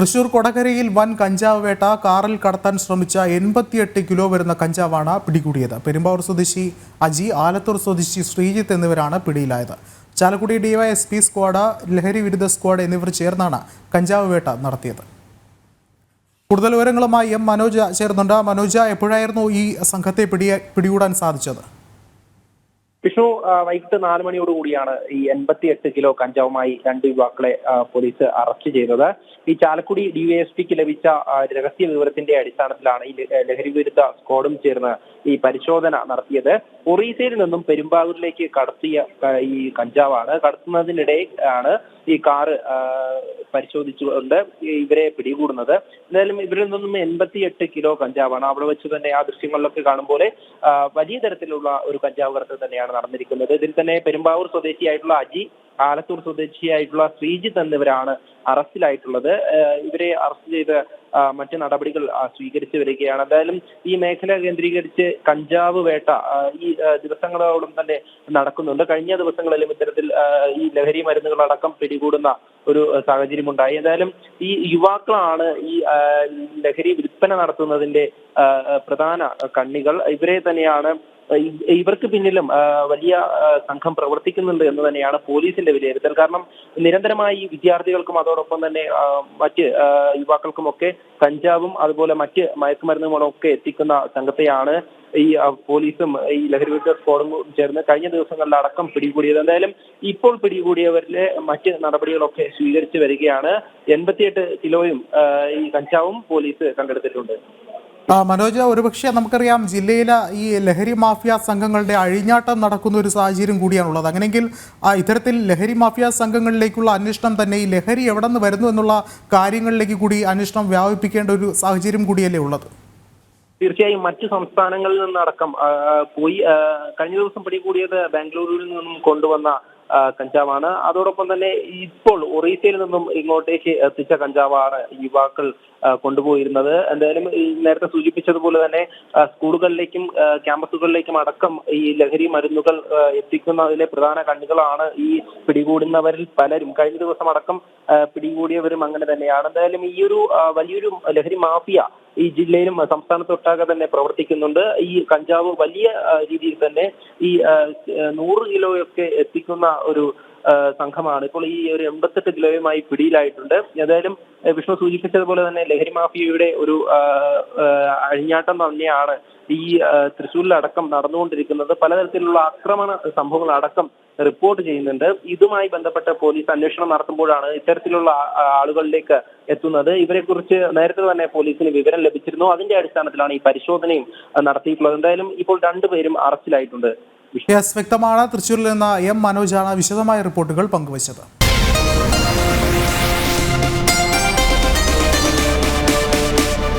തൃശൂർ കൊടകരയിൽ വൻ കഞ്ചാവ് വേട്ട കാറിൽ കടത്താൻ ശ്രമിച്ച എൺപത്തിയെട്ട് കിലോ വരുന്ന കഞ്ചാവാണ് പിടികൂടിയത്. പെരുമ്പാവൂർ സ്വദേശി അജി ആലത്തൂർ സ്വദേശി ശ്രീജിത്ത് എന്നിവരാണ് പിടിയിലായത്. ചാലക്കുടി ഡിവൈഎസ്പി സ്ക്വാഡ് ലഹരി വിരുദ്ധ സ്ക്വാഡ് എന്നിവർ ചേർന്നാണ് കഞ്ചാവ് വേട്ട നടത്തിയത്. കൂടുതൽ വിവരങ്ങളുമായി എം മനോജ് ചേർന്നുണ്ട് മനോജ എപ്പോഴായിരുന്നു ഈ സംഘത്തെ പിടിയ പിടികൂടാൻ സാധിച്ചത്? വിഷ്ണു വൈകിട്ട് നാല് മണിയോട് കൂടിയാണ് ഈ എൺപത്തിയെട്ട് കിലോ കഞ്ചാവുമായി രണ്ട് യുവാക്കളെ പോലീസ് അറസ്റ്റ് ചെയ്തത്. ഈ ചാലക്കുടി ഡിവൈഎസ്പിക്ക് ലഭിച്ച രഹസ്യ വിവരത്തിന്റെ അടിസ്ഥാനത്തിലാണ് ഈ ലഹരി വിരുദ്ധ സ്ക്വാഡും ചേർന്ന് ഈ പരിശോധന നടത്തിയത്. ഒറീസയിൽ നിന്നും പെരുമ്പാവൂരിലേക്ക് കടത്തിയ ഈ കഞ്ചാവാണ്. കടത്തുന്നതിനിടെ ആണ് ഈ കാറ് പരിശോധിച്ചുകൊണ്ട് ഇവരെ പിടികൂടുന്നത്. എന്തായാലും ഇവരിൽ നിന്നും എൺപത്തി എട്ട് കിലോ കഞ്ചാവാണ്. അവിടെ വെച്ച് തന്നെ ആ ദൃശ്യങ്ങളിലൊക്കെ കാണുമ്പോൾ വലിയ തരത്തിലുള്ള ഒരു കഞ്ചാവ് കടത്തൽ തന്നെയാണ് നടന്നിരിക്കുന്നത്. ഇതിൽ തന്നെ പെരുമ്പാവൂർ സ്വദേശിയായിട്ടുള്ള അജി ആലത്തൂർ സ്വദേശിയായിട്ടുള്ള ശ്രീജിത്ത് എന്നിവരാണ് അറസ്റ്റിലായിട്ടുള്ളത്. ഇവരെ അറസ്റ്റ് ചെയ്ത് മറ്റു നടപടികൾ സ്വീകരിച്ചു വരികയാണ്. എന്തായാലും ഈ മേഖല കേന്ദ്രീകരിച്ച് കഞ്ചാവ് വേട്ട ഈ ദിവസങ്ങളോടും തന്നെ നടക്കുന്നുണ്ട്. കഴിഞ്ഞ ദിവസങ്ങളിലും ഇത്തരത്തിൽ ഈ ലഹരി മരുന്നുകളടക്കം പിടികൂടുന്ന ഒരു സാഹചര്യം സാഹചര്യമുണ്ടായി. എന്തായാലും ഈ യുവാക്കളാണ് ഈ ലഹരി വിൽപ്പന നടത്തുന്നതിന്റെ പ്രധാന കണ്ണികൾ. ഇവരെ തന്നെയാണ് ഇവർക്ക് പിന്നിലും വലിയ സംഘം പ്രവർത്തിക്കുന്നുണ്ട് എന്ന് തന്നെയാണ് പോലീസിന്റെ വിലയിരുത്തൽ. കാരണം നിരന്തരമായി വിദ്യാർത്ഥികൾക്കും അതോടൊപ്പം തന്നെ മറ്റ് യുവാക്കൾക്കുമൊക്കെ കഞ്ചാവും അതുപോലെ മറ്റ് മയക്കുമരുന്നുകളും ഒക്കെ എത്തിക്കുന്ന സംഘത്തെയാണ് ഈ പോലീസും ഈ ലഹരി വിരുദ്ധ സ്ക്വാഡും ചേർന്ന് കഴിഞ്ഞ ദിവസങ്ങളിൽ അടക്കം പിടികൂടിയത്. എന്തായാലും ഇപ്പോൾ പിടികൂടിയവരിലെ മറ്റ് നടപടികളൊക്കെ സ്വീകരിച്ചു വരികയാണ്. എൺപത്തിയെട്ട് കിലോയും ഈ കഞ്ചാവും പോലീസ് കണ്ടെടുത്തിട്ടുണ്ട്. മനോജ് ഒരുപക്ഷെ നമുക്കറിയാം ജില്ലയിലെ ഈ ലഹരി മാഫിയ സംഘങ്ങളുടെ അഴിഞ്ഞാട്ടം നടക്കുന്ന ഒരു സാഹചര്യം കൂടിയാണുള്ളത്. അങ്ങനെയെങ്കിൽ ഇത്തരത്തിൽ ലഹരി മാഫിയ സംഘങ്ങളിലേക്കുള്ള അന്വേഷണം തന്നെ ഈ ലഹരി എവിടെ നിന്ന് വരുന്നു എന്നുള്ള കാര്യങ്ങളിലേക്ക് കൂടി അന്വേഷണം വ്യാപിപ്പിക്കേണ്ട ഒരു സാഹചര്യം കൂടിയല്ലേ ഉള്ളത്? തീർച്ചയായും മറ്റു സംസ്ഥാനങ്ങളിൽ നിന്നടക്കം പോയി കഴിഞ്ഞ ദിവസം പിടികൂടിയത് ബാംഗ്ലൂരിൽ നിന്നും കൊണ്ടുവന്ന കഞ്ചാവാണ്. അതോടൊപ്പം തന്നെ ഇപ്പോൾ ഒറീസയിൽ നിന്നും ഇങ്ങോട്ടേക്ക് എത്തിച്ച കഞ്ചാവാണ് യുവാക്കൾ കൊണ്ടുപോയിരുന്നത്. എന്തായാലും നേരത്തെ സൂചിപ്പിച്ചതുപോലെ തന്നെ സ്കൂളുകളിലേക്കും ക്യാമ്പസുകളിലേക്കും അടക്കം ഈ ലഹരി മരുന്നുകൾ എത്തിക്കുന്നതിലെ പ്രധാന കണ്ണുകളാണ് ഈ പിടികൂടുന്നവരിൽ പലരും. കഴിഞ്ഞ ദിവസം അടക്കം പിടികൂടിയവരും അങ്ങനെ തന്നെയാണ്. എന്തായാലും ഈ ഒരു വലിയൊരു ലഹരി മാഫിയ ഈ ജില്ലയിലും സംസ്ഥാനത്തൊട്ടാകെ തന്നെ പ്രവർത്തിക്കുന്നുണ്ട്. ഈ കഞ്ചാവ് വലിയ രീതിയിൽ തന്നെ ഈ നൂറ് കിലോയൊക്കെ എത്തിക്കുന്ന ഒരു സംഘമാണ്. ഇപ്പോൾ ഈ ഒരു എൺപത്തെട്ട് കിലോയുമായി പിടിയിലായിട്ടുണ്ട്. ഏതായാലും വിഷ്ണു സൂചിപ്പിച്ചതുപോലെ തന്നെ ലഹരി മാഫിയയുടെ ഒരു അഴിഞ്ഞാട്ടം തന്നെയാണ് ഈ തൃശ്ശൂരിലടക്കം നടന്നുകൊണ്ടിരിക്കുന്നത്. പലതരത്തിലുള്ള ആക്രമണ സംഭവങ്ങൾ അടക്കം റിപ്പോർട്ട് ചെയ്യുന്നുണ്ട്. ഇതുമായി ബന്ധപ്പെട്ട പോലീസ് അന്വേഷണം നടത്തുമ്പോഴാണ് ഇത്തരത്തിലുള്ള ആളുകളിലേക്ക് എത്തുന്നത്. ഇവരെ കുറിച്ച് നേരത്തെ തന്നെ പോലീസിന് വിവരം ലഭിച്ചിരുന്നു. അതിന്റെ അടിസ്ഥാനത്തിലാണ് ഈ പരിശോധനയും നടത്തിയിട്ടുള്ളത്. എന്തായാലും ഇപ്പോൾ രണ്ടുപേരും അറസ്റ്റിലായിട്ടുണ്ട്. വ്യക്തമാണ്. തൃശ്ശൂരിൽ നിന്ന് എം മനോജാണ് വിശദമായ റിപ്പോർട്ടുകൾ പങ്കുവച്ചത്.